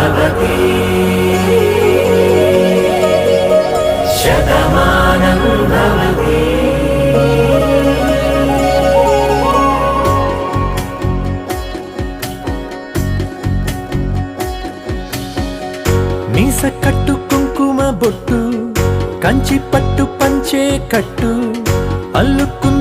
భవతి కట్టు కుంకుమ బొట్టు కంచి పట్టు పంచే కట్టు అల్లుకుంది